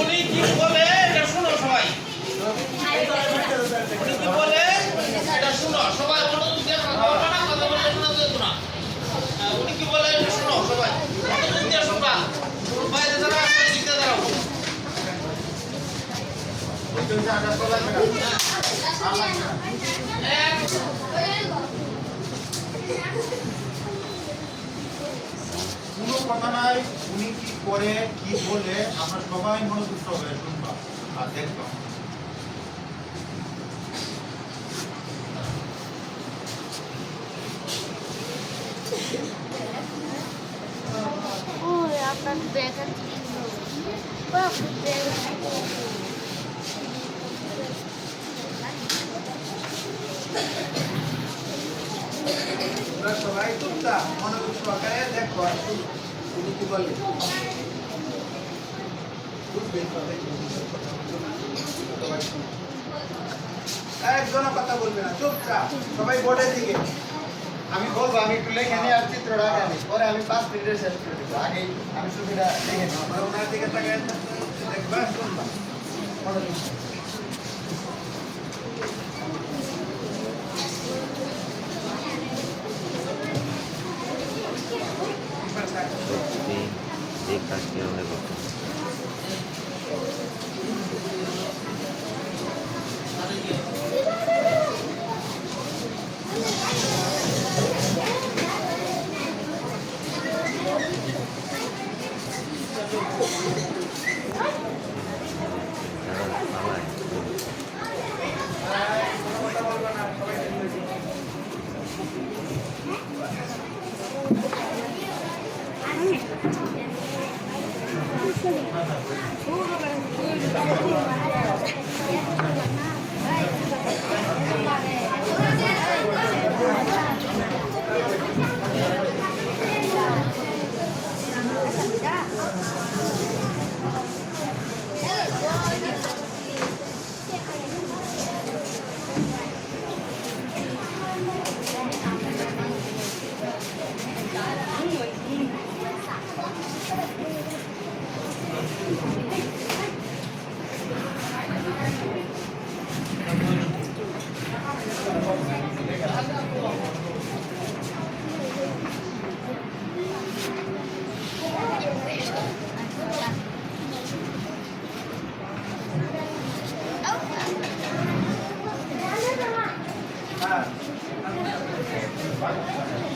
উনি কি বলে? এটা শুনো সবাই। উনি কি বলে? এটা শুনো সবাই মনোযোগ দিয়ে না। উনি কি বলে? এটা সবাই। মনোযোগ দিয়ে শোনা বাইরে কথা নাই উনি কি করে কি বলে আমরা সবাই মনোযোগ সহকারে শুনবা। আর দেখবা। তোমরা সবাই মনোযোগ সহকারে। উনি কি বলে বুঝবে সবাই। সবাই শুনো। একজনও কথা বলবে না চুপচাপ সবাই বোর্ডের দিকে। আমি বলব আমি একটু লেখে নিয়ে আর চিত্রটা আঁকা নিই পরে আমি পাঁচ মিনিটে শেষ করে দেবো। আগে আমি ছবিটা লিখে নিই। ওনার দিকে তাকায় দেখবা শুনবা। এই কাজ কীভাবে করতে 抽着没哥哥姐姐弟弟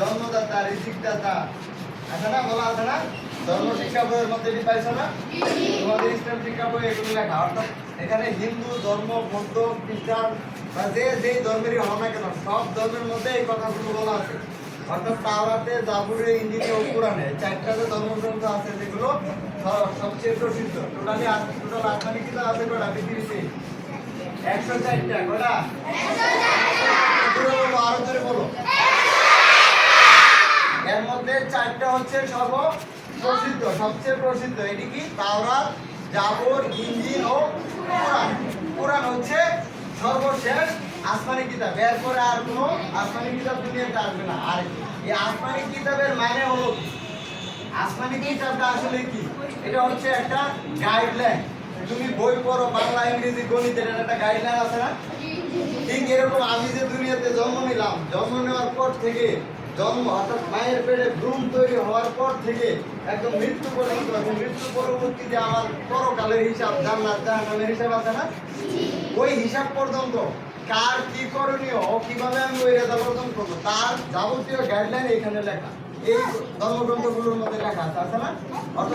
জন্মদাতা, ঋষিকদাতা। আছে না? বলা আছে না? ধর্ম শিক্ষা বইয়ের মধ্যে এটি পাইছো না? তোমাদের ইসলাম শিক্ষা বই এগুলো লেখা। অর্থাৎ এখানে হিন্দু, ধর্ম, বৌদ্ধ, খ্রিস্টান বা যে যেই ধর্মেরই হও না কেন, সব ধর্মের মধ্যে এই কথাগুলো বলা আছে। অর্থাৎ তাওরাতে, জাবুরে ইঞ্জিনে ও কোরআনে চারটা যে ধর্মগ্রন্থ আছে যেগুলো সবচেয়ে প্রসিদ্ধ। টোটালি টোটাল আসমানি কিতাব আছে কটা পৃথিবীতে? একশো চারটা কটা জোরে বলো আরও জোরে বলো এর মধ্যে হচ্ছে সর্ব প্রসিদ্ধ, সবচেয়ে প্রসিদ্ধ। এটি কি? তাওরাত, জাবর, ইঞ্জিল ও কোরআন। কোরআন হচ্ছে সর্বশেষ আসমানি কিতাব। এরপরে আর কোনো আসমানি কিতাব দুনিয়াতে আসবে না। আর এই আসমানি কিতাবের মানে হলো? আসমানি কিতাবটা আসলে কি? এটা হচ্ছে একটা গাইডলাইন তুমি বই পড়ো, বাংলা, ইংরেজি গণিত এটার একটা গাইডলাইন আছে না? ঠিক এরকম আমি যে দুনিয়াতে জন্ম নিলাম, জন্ম নেওয়ার পর থেকে জন্ম অর্থাৎ মায়ের পেটে ভ্রূণ তৈরি হওয়ার পর থেকে একদম মৃত্যু পর্যন্ত এবং মৃত্যু পরবর্তীতে আমার পরকালের হিসাব, জান্নাত, জাহান্নামের হিসাব আছে না? ওই হিসাব পর্যন্ত কার কি করণীয়, ও কীভাবে আমি ওই রেজাল্ট অর্জন করব? তার যাবতীয় গাইডলাইন এখানে লেখা। এই ধর্মগ্রন্থগুলোর মধ্যে লেখা আছে আছে না? অর্থাৎ